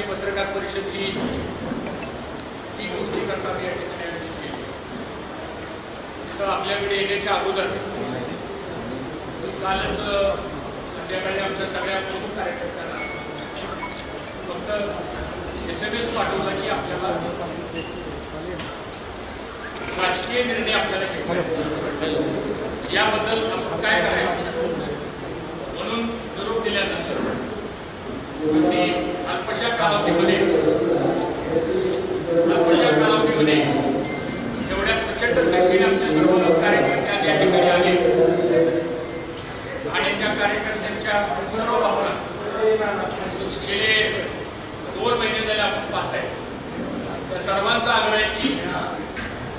आजची पत्रकार परिषद ही ही गोष्टी करता या ठिकाणी आयोजित केली. तर आपल्याकडे येण्याच्या अगोदर कालच संध्याकाळी आमच्या सगळ्या प्रमुख कार्यकर्त्यांना फक्त एस एम एस पाठवला की आपल्याला राजकीय निर्णय आपल्याला घ्यायचा याबद्दल आपण काय करायचं? म्हणून निरोप दिल्यानंतर आणि कालावधीमध्ये अल्पशा कालावधीमध्ये एवढ्या प्रचंड संख्येने आमचे सर्व कार्यकर्ते आज या ठिकाणी आले. आणि त्या कार्यकर्त्यांच्या सर्व भावना गेले दोन महिने झाले आपण पाहताय. त्या सर्वांचा आग्रह आहे की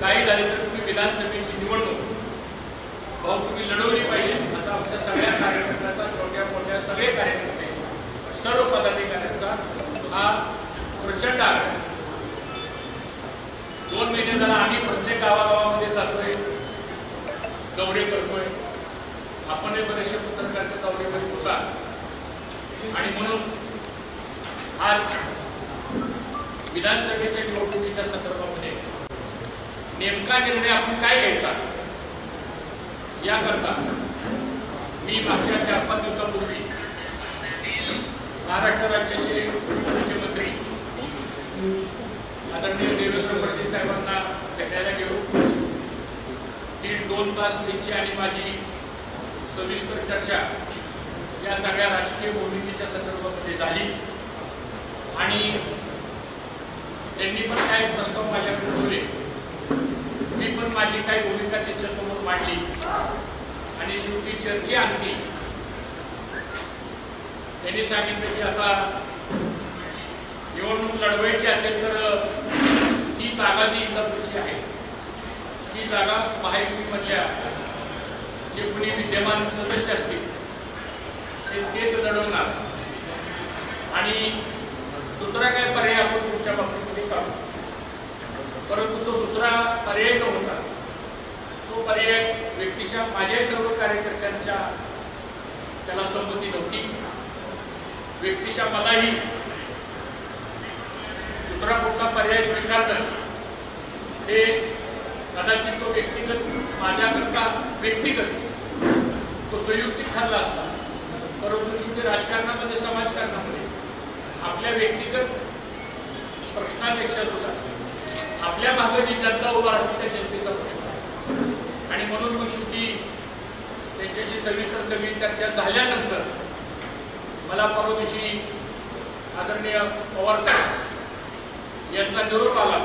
काही झाले तर तुम्ही विधानसभेची निवडणूक भाऊ तुम्ही लढवली पाहिजे असा आमच्या सगळ्या कार्यकर्त्यांचा छोट्या मोठ्या सगळे कार्यकर्ते सर्व पदाधिकाऱ्यांचा हा प्रचंड आग्रह आहे. दोन महिने झाला आम्ही प्रत्येक गावागावामध्ये जातोय दौरे करतोय. आपणही बरेचसे पत्रकार दौरेमध्ये होता आणि म्हणून आज विधानसभेच्या निवडणुकीच्या संदर्भामध्ये नेमका निर्णय आपण काय घ्यायचा? याकरता मी मागच्या चार पाच दिवसापूर्वी महाराष्ट्र राज्याचे मुख्यमंत्री. आदरणीय देवेंद्र फडणवीस साहेबांना भेटायला गेलो. दीड दोन तास त्यांची आणि माझी सविस्तर चर्चा या सगळ्या राजकीय भूमिकेच्या संदर्भामध्ये झाली. आणि त्यांनी पण काही प्रस्ताव माझ्याकडे ठेवले मी पण माझी काही भूमिका त्यांच्यासमोर मांडली. आणि शेवटी चर्चे आणखी त्यांनी सांगितलं की आता निवडणूक लढवायची असेल तर ही जागा जी इंदापूरची आहे ही जागा महायुतीमधल्या जे कुणी विद्यमान सदस्य असतील ते तेच लढवणार. आणि दुसरा काय पर्याय आपण तुमच्या बाबतीमध्ये काढू. परंतु तो दुसरा पर्याय जो होता तो पर्याय व्यक्तीच्या माझ्याही सर्व कार्यकर्त्यांच्या त्याला संमती नव्हती. व्यक्तीच्या मलाही दुसरा कुठला पर्याय स्वीकारणं हे कदाचित तो व्यक्तिगत माझ्याकरता व्यक्तिगत तो संयुक्तिक ठरला असता. परंतु शेवटी राजकारणामध्ये समाजकारणामध्ये आपल्या व्यक्तिगत प्रश्नापेक्षा सुद्धा आपल्या मागे जी जनता उभा असते त्या जनतेचा प्रश्न आणि म्हणून मग शेवटी त्यांच्याशी सविस्तर सगळी चर्चा झाल्यानंतर मला परवा दिवशी आदरणीय पवार साहेब यांचा निरोप आला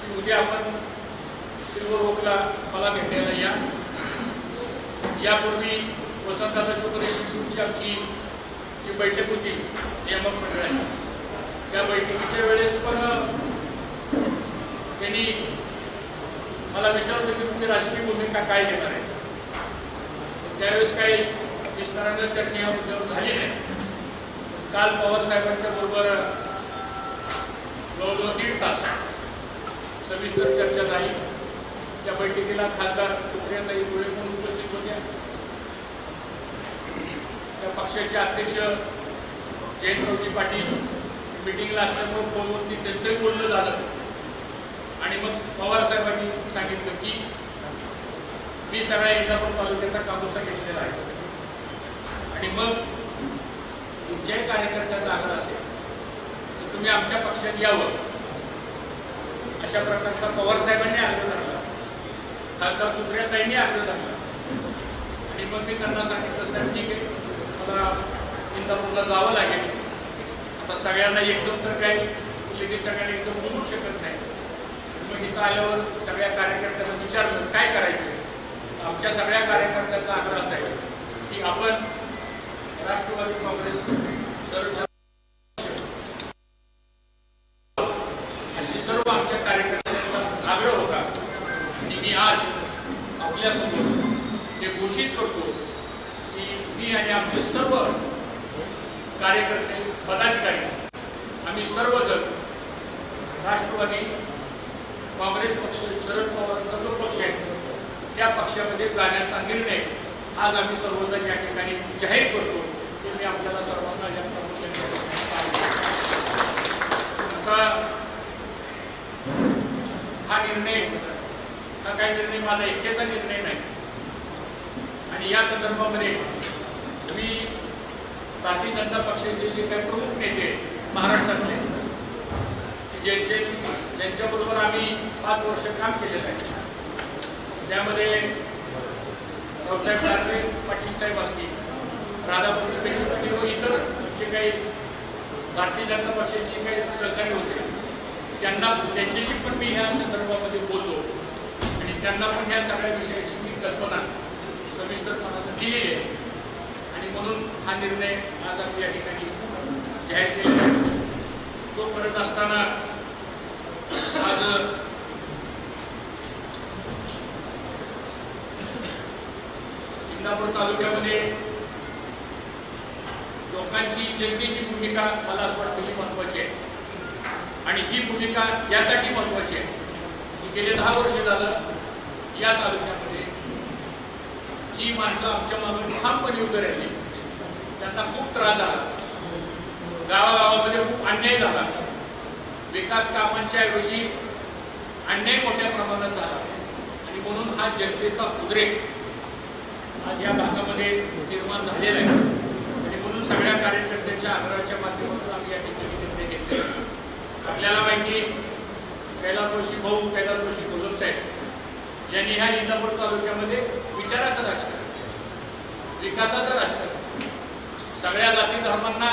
की उद्या आपण सिल्वर ओकला मला भेटायला या. यापूर्वी वसंतदादा शुक्रे तुमची आमची जी बैठक होती नियामक मंडळाची त्या बैठकीच्या वेळेस पण त्यांनी मला विचारलं की तुम्ही राजकीय भूमिका काय घेणार आहे? त्यावेळेस काही विस्तारानं चर्चा या मुद्द्यावर झाली आहे. काल पवार साहेबांच्या बरोबर जवळजवळ दीड तास सविस्तर चर्चा झाली. त्या बैठकीला खासदार सुप्रियाताई सुळे म्हणून उपस्थित होत्या त्या पक्षाचे अध्यक्ष जयंतरावजी पाटील मिटिंगला असल्यामुळे फोनवरती त्यांचंही बोलणं झालं. आणि मग पवार साहेबांनी सांगितलं की मी सगळ्या इंदापूर तालुक्याचा कामोसा घेतलेला आहे. आणि मग तुमच्याही कार्यकर्त्याचा आग्रह असेल तर तुम्ही आमच्या पक्षात यावं. अशा प्रकारचा पवार साहेबांनी आग्रह धरला. खासदार सुप्रियाताईंनी आग्रह धरला. आणि मग मी त्यांना सांगितलं साहेब ठीक आहे. मला इंदापूरला जावं लागेल. आता सगळ्यांना एकदम तर काही लगेच सगळ्यांना एकदम बोलू शकत नाही. मग इथं आल्यावर सगळ्या कार्यकर्त्यांना विचारलं काय करायचं आमच्या सगळ्या कार्यकर्त्यांचा आग्रह असायचा की आपण राष्ट्रवादी काँग्रेस अशी सर्व आमच्या कार्यकर्त्यांचा आग्रह होता आणि मी आज आपल्यासमोर हे घोषित करतो की मी आणि आमचे सर्व कार्यकर्ते पदाधिकारी आम्ही सर्वजण राष्ट्रवादी काँग्रेस पक्ष शरद पवारांचा जो पक्ष आहे त्या पक्षामध्ये जाण्याचा निर्णय आज आम्ही सर्वजण या ठिकाणी जाहीर करतो. आपल्याला सर्वांना या आता हा निर्णय हा काही निर्णय माझा एकट्याचा निर्णय नाही. आणि या संदर्भामध्ये मी भारतीय जनता पक्षाचे जे काही प्रमुख नेते महाराष्ट्रातले ज्यांचे ज्यांच्याबरोबर आम्ही पाच वर्ष काम केलेलं आहे. त्यामध्ये रावसाहेब ठाकरे पाटील साहेब असतील राधाकृष्ण पेशवे व इतर जे काही भारतीय जनता पक्षाचे काही सहकारी होते त्यांना त्यांच्याशी पण मी ह्या संदर्भामध्ये बोललो. आणि त्यांना पण ह्या सगळ्या विषयाची मी कल्पना सविस्तरपणानं दिलेली आहे. आणि म्हणून हा निर्णय आज आम्ही या ठिकाणी जाहीर केलेला आहे. तो करत असताना आज इंदापूर तालुक्यामध्ये लोकांची जनतेची भूमिका मला असं वाटतं ही महत्वाची आहे. आणि ही भूमिका यासाठी महत्वाची आहे की गेले दहा वर्ष झालं या तालुक्यामध्ये जी माणसं आमच्या मागे ठामपणे उभे राहिली त्यांना खूप त्रास झाला. गावागावामध्ये खूप अन्याय झाला. विकास कामांच्या ऐवजी अन्याय मोठ्या प्रमाणात झाला. आणि म्हणून हा जनतेचा उद्रेक आज या भागामध्ये निर्माण झालेला आहे. सगळ्या कार्यकर्त्यांच्या आग्रहाच्या माध्यमातून आम्ही या ठिकाणी निर्णय घेतले आपल्याला माहिती कैलास वर्षी भाऊ कैलास गोलब साहेब यांनी ह्या इंदापूर तालुक्यामध्ये विचाराचं राजकारण विकासाचं राजकारण सगळ्या जाती धर्मांना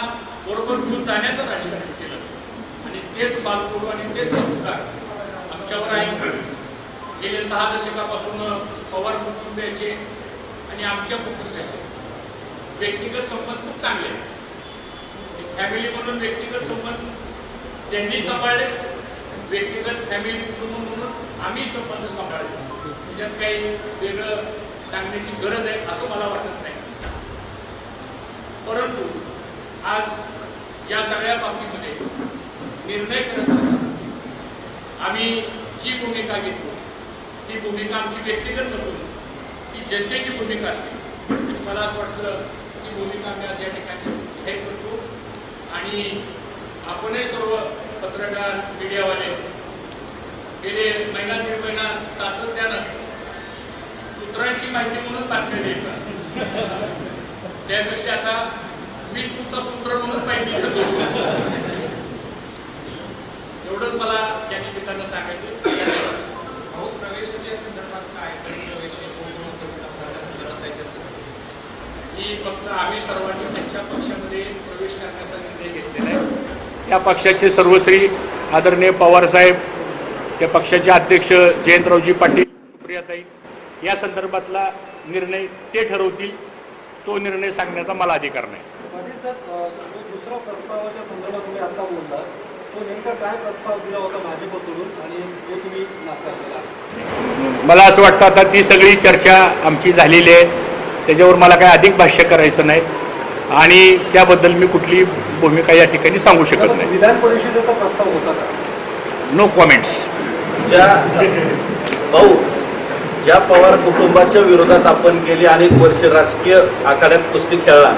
बरोबर घेऊन जाण्याचं राजकारण केलं. आणि तेच बालपूर आणि तेच संस्कार आमच्यावर आहे. गेले सहा दशकापासून पवार कुटुंबियाचे आणि आमच्या कुटुंबियाचे व्यक्तिगत संबंध खूप चांगले फॅमिली म्हणून व्यक्तिगत संबंध त्यांनी सांभाळले. व्यक्तिगत फॅमिली कुटुंब म्हणून आम्ही संबंध सांभाळले. त्याच्यात काही वेगळं सांगण्याची गरज आहे असं मला वाटत नाही. परंतु आज या सगळ्या बाबतीमध्ये निर्णय करत असताना आम्ही जी भूमिका घेतो ती भूमिका आमची व्यक्तिगत नसून ती जनतेची भूमिका असते. मला असं वाटतं ती भूमिका मी आज या ठिकाणी हे करतो आणि आपणही सर्व पत्रकार मीडियावाले गेले महिना दीड महिना सातत्यानं सूत्रांची माहिती म्हणून बातम्या द्यायचा त्यापेक्षा आता मीच तुमचा सूत्र म्हणून माहिती देतो एवढंच मला या निमित्तानं सांगायचं भाऊ प्रवेशाच्या संदर्भात काय कधी प्रवेश आहे, कोण कोण उपस्थित असणार त्या संदर्भात काही चर्चा झाली? की फक्त आम्ही सर्वांनी त्यांच्या पक्षामध्ये प्रवेश करण्याचा निर्णय घेतलेला आहे. त्या पक्षाचे सर्वश्री आदरणीय पवारसाहेब त्या पक्षाचे अध्यक्ष जयंतरावजी पाटील सुप्रियाताई या संदर्भातला निर्णय ते ठरवतील तो निर्णय सांगण्याचा मला अधिकार नाही. पाटील साहेब अ, जो दुसरा प्रस्तावाच्या संदर्भात तुम्ही आता बोलला तो नेमका काय प्रस्ताव दिला होता भाजपकडून आणि जो तुम्ही नाकारलेला आहे? मला असं वाटतं आता ती सगळी चर्चा आमची झालेली आहे. त्याच्यावर मला काय अधिक भाष्य करायचं नाही. आणि त्याबद्दल मी कुठली भूमिका या ठिकाणी सांगू शकत नाही. विधान परिषदेचा प्रस्ताव होता का? नो कॉमेंट्स ज्या भाऊ ज्या पवार कुटुंबाच्या विरोधात आपण गेली अनेक वर्ष राजकीय आखाड्यात कुस्ती खेळला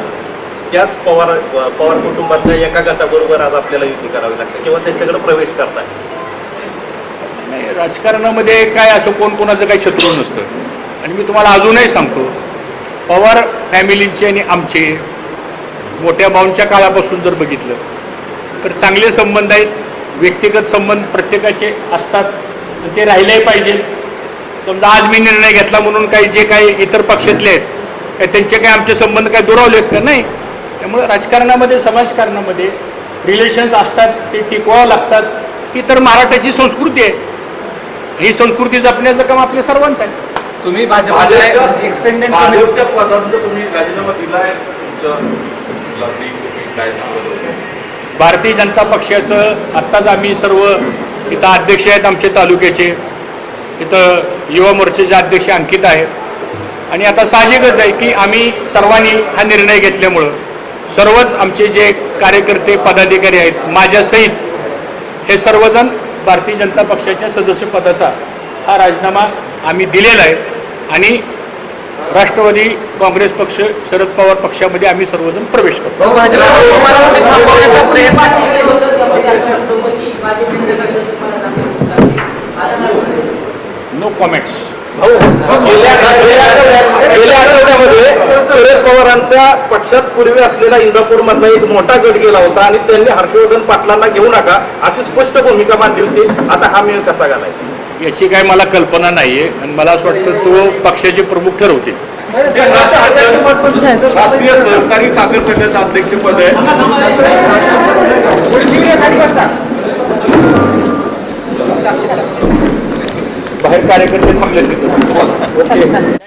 त्याच पवार पवार कुटुंबातल्या एका गटाबरोबर आज आपल्याला युती करावी लागते किंवा त्यांच्याकडे प्रवेश करताय? नाही राजकारणामध्ये काय असं कोण कोणाचं काही शत्रू नसतं. आणि मी तुम्हाला अजूनही सांगतो पवार फॅमिलीचे आणि आमचे मोठ्या भाऊंच्या काळापासून जर बघितलं तर चांगले संबंध आहेत व्यक्तिगत संबंध प्रत्येकाचे असतात ते राहिलेही पाहिजे. समजा आज मी निर्णय घेतला म्हणून काही जे काही इतर पक्षातले आहेत काय त्यांचे काही आमचे संबंध काय दुरावले आहेत का? नाही. त्यामुळे राजकारणामध्ये समाजकारणामध्ये रिलेशन्स असतात ते टिकवावं लागतात. ही तर मराठ्याची संस्कृती आहे. ही संस्कृती जपण्याचं काम आपल्या सर्वांचं आहे. तुम्ही भाजपच्या एक्सटेंडेड भाजपच्या पदांचा राजीनामा दिलाय. भारतीय जनता पक्षाचं आत्ताच आम्ही सर्व इथं अध्यक्ष आहेत आमचे तालुक्याचे. इथं युवा मोर्चाचे अध्यक्ष अंकित आहे आणि आता साहजिकच आहे की आम्ही सर्वांनी हा निर्णय घेतल्यामुळं सर्वच आमचे जे कार्यकर्ते पदाधिकारी आहेत माझ्यासहित हे सर्वजण भारतीय जनता पक्षाच्या सदस्यपदाचा हा राजीनामा आम्ही दिलेला आहे. आणि राष्ट्रवादी काँग्रेस पक्ष शरद पवार पक्षामध्ये आम्ही सर्वजण प्रवेश करतो. काय कॉमेंट्स भाऊ गेल्या आठवड्यामध्ये शरद पवारांचा पक्षात पूर्वी असलेला इंदापूर मधला एक मोठा गट गेला होता आणि त्यांनी हर्षवर्धन पाटलांना घेऊ नका अशी स्पष्ट भूमिका मांडली होती. आता हा मेळ कसा घालायचा? याची काही मला कल्पना नाही आहे आणि मला असं वाटतं तो पक्षाचे प्रमुख ठरवतील. राष्ट्रीय सहकारी साखर संघाचं अध्यक्षपद आहे. बाहेर कार्यकर्ते थांबले तिथं.